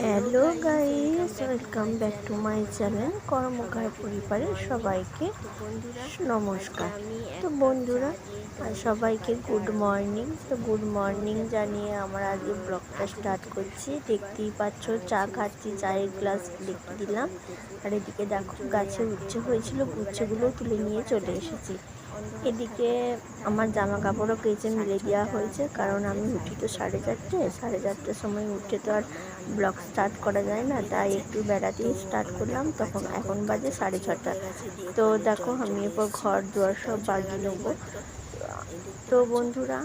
Hello guys welcome back to my channel Karmakar পরিবারের সবাইকে নমস্কার। তো বন্ধুরা সবাইকে গুড মর্নিং তো গুড মর্নিং জানিয়ে আমরা আজকে ব্লগটা স্টার্ট করছি। দেখতেই পাচ্ছ, চা খাচ্ছি, চায়ের গ্লাস লিখে দিলাম। আর এদিকে দেখো, গাছে উচ্ছে হয়েছিল উচ্ছেগুলো তুলে নিয়ে চলে এসেছি। এদিকে আমার জামা কাপড়ও কেচে মিলে দেওয়া হয়েছে, কারণ আমি উঠি তো সাড়ে চারটে, সাড়ে চারটের সময় উঠে তো আর ব্লগ স্টার্ট করা যায় না, তাই একটু বেড়াতেই স্টার্ট করলাম, তখন এখন বাজে সাড়ে ছটা। তো দেখো আমি এরপর ঘর দুয়ার সব বাগিয়ে নেব। তো বন্ধুরা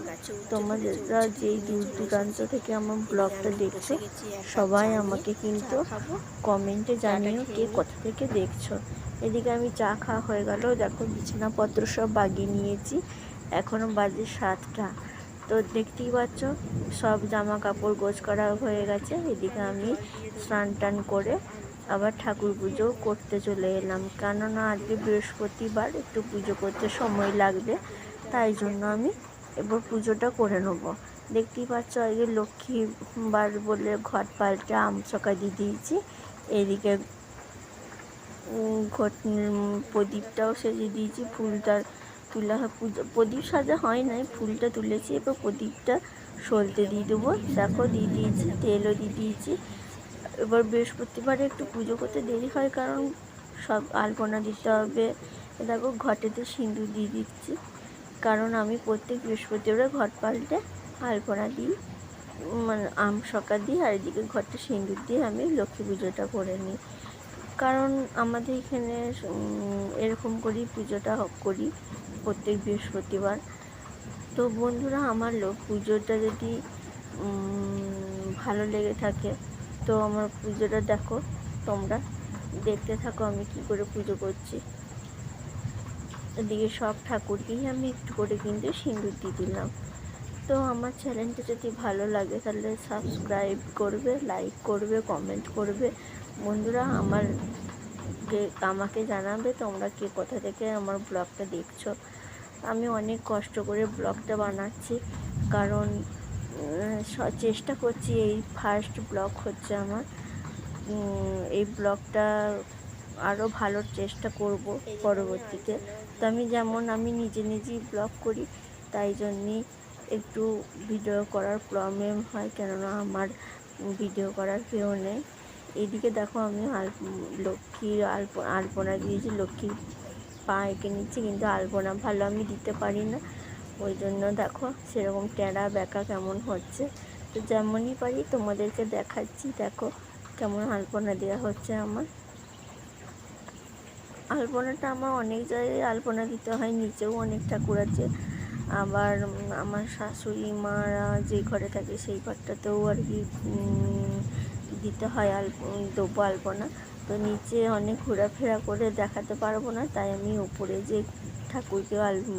তোমরা যেই দূর দূরান্ত থেকে আমার ব্লগটা দেখছ, সবাই আমাকে কিন্তু কমেন্টে জানিও কে কোথা থেকে দেখছ। এদিকে আমি চা খাওয়া হয়ে গেল। দেখো বিছানাপত্র সব বাগিয়ে নিয়েছি। এখনও বাজে সাতটা। তো দেখতেই পাচ্ছ, সব জামা কাপড় গোছ করা হয়ে গেছে। এদিকে আমি স্নান টান করে আবার ঠাকুর পুজো করতে চলে এলাম। কেননা আজকে বৃহস্পতিবার, একটু পুজো করতে সময় লাগবে, তাই জন্য আমি এবার পুজোটা করে নেব। দেখতেই পাচ্ছ, আগে লক্ষ্মীবার বলে ঘট পাল্টে আম চকা দিয়ে দিয়েছি। এদিকে প্রদীপটাও সেজে দিয়েছি ফুলটার তুলা পুজো, প্রদীপ সাজা হয় নাই, ফুলটা তুলেছি, এবার প্রদীপটা সলতে দিয়ে দেবো দেখো দিয়ে দিয়েছি, তেলও দিয়ে দিয়েছি। এবার বৃহস্পতিবারে একটু পুজো করতে দেরি হয় কারণ সব আলপনা দিতে হবে। দেখো, ঘটেতে সিঁদুর দিয়ে দিচ্ছি, কারণ আমি প্রত্যেক বৃহস্পতিবারে ঘট পাল্টে আলপনা দিই মানে আম সকা দিই, আর এদিকে ঘরটা সিঁদুর দিয়ে আমি লক্ষ্মী পুজোটা করে নিই। কারণ আমাদের এখানে এরকম করেই পুজোটা করি প্রত্যেক বৃহস্পতিবার। তো বন্ধুরা, আমার লোক পুজোটা যদি ভালো লেগে থাকে, তো আমার পুজোটা দেখো, তোমরা দেখতে থাকো আমি কি করে পুজো করছি। এদিকে সব ঠাকুরকেই আমি একটু করে কিন্তু সিঁদুর দিয়ে দিলাম। তো আমার চ্যানেলটা যদি ভালো লাগে, তাহলে সাবস্ক্রাইব করবে, লাইক করবে, কমেন্ট করবে বন্ধুরা, আমার আমাকে জানাবে তোমরা কে কোথা থেকে আমার ব্লগটা দেখছ। আমি অনেক কষ্ট করে ব্লগটা বানাচ্ছি, কারণ চেষ্টা করছি এই ফার্স্ট ব্লগ হচ্ছে আমার। এই ব্লগটা আরও ভালো চেষ্টা করব পরবর্তীতে। তো আমি যেমন, আমি নিজে নিজেই ব্লগ করি, তাই জন্যই একটু ভিডিও করার প্রবলেম হয়, কেননা আমার ভিডিও করার কেউ নেই। এদিকে দেখো আমি লক্ষ্মীর আলপ আলপনা দিয়েছি লক্ষ্মীর পা এঁকে নিচ্ছি, কিন্তু আলপনা ভালো আমি দিতে পারি না। ওই জন্য দেখো সেরকম টেরা ব্যাকা কেমন হচ্ছে। তো যেমনই পারি তোমাদেরকে দেখাচ্ছি, দেখো কেমন আলপনা দেওয়া হচ্ছে আমার। আলপনাটা আমার অনেক জায়গায় আলপনা দিতে হয়, নিচেও অনেক ঠাকুর আছে আবার আমার শাশুড়ি মারা যে ঘরে থাকে সেই ঘরটাতেও আর কি দিতে হয় আলপ দেবো আলপনা। তো নিচে অনেক ঘোরাফেরা করে দেখাতে পারব না, তাই আমি উপরে যে ঠাকুরকে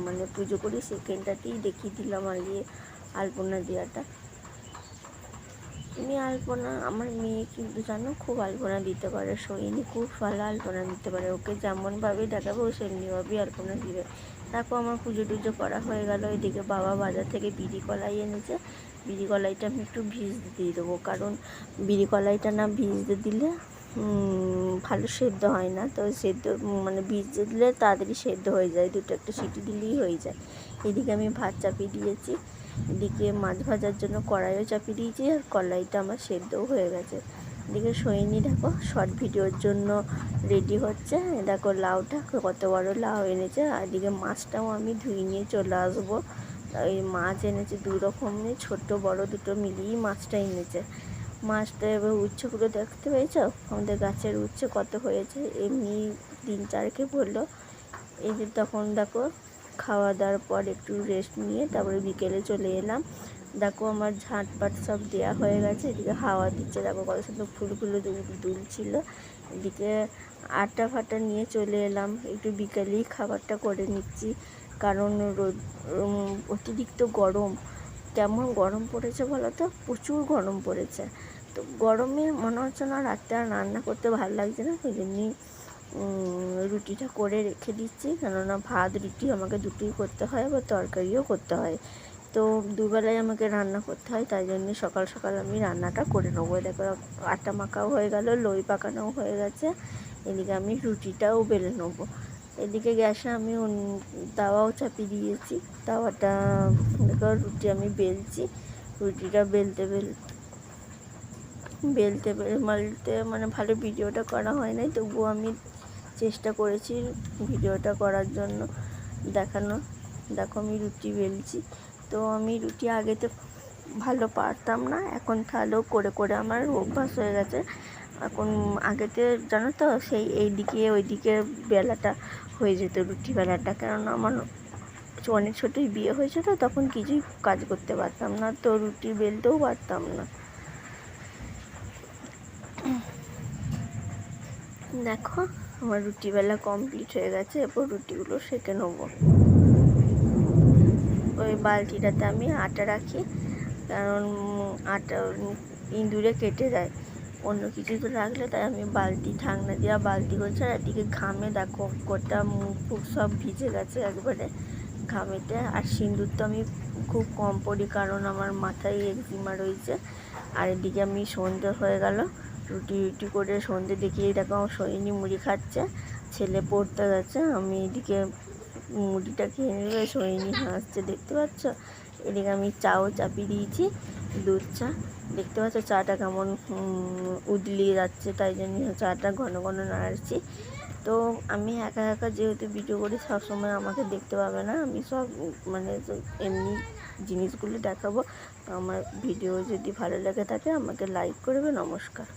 মানে পুজো করি সেখানটাতেই দেখিয়ে দিলাম আর ইয়ে আলপনা দেওয়াটা এমনি আলপনা, আমার মেয়ে কিন্তু জানো খুব আলপনা দিতে পারে, সোহিনী খুব ভালো আলপনা দিতে পারে। ওকে যেমনভাবে দেখাবো, সেমনিভাবেই আলপনা দিবে। তারপর আমার পুজো টুজো করা হয়ে গেল, এদিকে বাবা বাজার থেকে বিড়ি কলাই এনেছে। বিড়ি কলাইটা আমি একটু ভিজতে দিয়ে দেবো, কারণ বিড়ি কলাইটা না ভিজতে দিলে ভালো সেদ্ধ হয় না। তো সেদ্ধ মানে ভিজতে দিলে তাড়াতাড়ি সেদ্ধ হয়ে যায়, দুটো একটা সিটি দিলেই হয়ে যায়। এদিকে আমি ভাত চাপিয়ে দিয়েছি। এদিকে মাছ ভাজার জন্য কড়াইও চাপিয়ে দিয়েছি আর কলাইটা আমার সেদ্ধও হয়ে গেছে। এদিকে সৈনি দেখো শর্ট ভিডিওর জন্য রেডি হচ্ছে। দেখো লাউটা, কত বড় লাউ এনেছে। আর এদিকে মাছটাও আমি ধুয়ে নিয়ে চলে আসব। ওই মাছ এনেছে দু রকমের ছোট, বড় দুটো মিলিয়েই মাছটা এনেছে। মাছটা এবার উচ্ছেগুলো দেখতে পেয়েছ? আমাদের গাছের উচ্ছে কত হয়েছে? এমনি তিন চারকে বলল এই যে তখন দেখো খাওয়া দাওয়ার পর একটু রেস্ট নিয়ে তারপরে বিকেলে চলে এলাম। দেখো আমার ঝাঁটপাট সব দেওয়া হয়ে গেছে, এদিকে হাওয়া দিচ্ছে। দেখো কত সুন্দর ফুলগুলো দুলছিল। এদিকে আটা ফাটা নিয়ে চলে এলাম। একটু বিকেলেই খাবারটা করে নিচ্ছি। কারণ রোদ অতিরিক্ত গরম। কেমন গরম পড়েছে বলো তো? প্রচুর গরম পড়েছে। তো গরমে মনে হচ্ছে না রাত্রে আর রান্না করতে ভালো লাগছে না, ওই জন্যই রুটিটা করে রেখে দিচ্ছি। কেননা ভাত, রুটি আমাকে দুটোই করতে হয়, আবার তরকারিও করতে হয়। তো দুবেলায় আমাকে রান্না করতে হয়, তাই জন্য সকাল সকাল আমি রান্নাটা করে নেব। দেখো, আটা মাখাও হয়ে গেল, লই পাকানোও হয়ে গেছে। এদিকে আমি রুটিটাও বেলে নেব। এদিকে গ্যাসে আমি তাওয়াও চাপিয়ে দিয়েছি। তাওয়াটা, দেখো, রুটি আমি বেলছি। রুটিটা বেলতে বেল বেলতে, মালতে মানে ভালো ভিডিওটা করা হয় নাই, তবুও আমি চেষ্টা করেছি ভিডিওটা করার জন্য দেখানো। দেখো আমি রুটি বেলছি। তো আমি রুটি আগেতে ভালো পারতাম না, এখন তাহলেও করে করে আমার অভ্যাস হয়ে গেছে। এখন আগেতে জানো তো, সেই এই দিকে এইদিকে ওইদিকে বেলাটা হয়ে যেত রুটি বেলাটা। কেননা আমার অনেক ছোটোই বিয়ে হয়েছে তো, তখন কিছুই কাজ করতে পারতাম না, তো রুটি বেলতেও পারতাম না। দেখো, আমার রুটি বেলা কমপ্লিট হয়ে গেছে, এরপর রুটিগুলো সেঁকে নেব। ওই বালতিটাতে আমি আটা রাখি, কারণ আটা ইঁদুরে কেটে দেয়। অন্য কিছুতে রাখলে তাই আমি বালতি, ঢাকনা দেওয়া বালতি করছি, আর এদিকে ঘামে দেখো গোটা মুখ ফুখ সব ভিজে গেছে একবারে ঘামেতে। আর সিঁদুর তো আমি খুব কম পড়ি কারণ আমার মাথায় একজিমা রয়েছে। আর এদিকে আমি সন্ধে হয়ে গেল। রুটি রুটি করে সন্ধে দেখি আমার সৈনি মুড়ি খাচ্ছে, ছেলে পড়তে গেছে, আমি এদিকে মুড়িটা খেয়ে নেবে সৈনি হাসছে, দেখতে পাচ্ছ? এদিকে আমি চাও চাপিয়ে দিয়েছি, দুধ চা, দেখতে পাচ্ছ? চাটা কেমন উদলিয়ে যাচ্ছে, তাই জন্য চাটা ঘন ঘন নাড়ছি। তো আমি একা একা যেহেতু ভিডিও করি, সবসময় আমাকে দেখতে পাবে না, আমি সব মানে এমনি জিনিসগুলো দেখাবো। আমার ভিডিও যদি ভালো লেগে থাকে, আমাকে লাইক করবে, নমস্কার।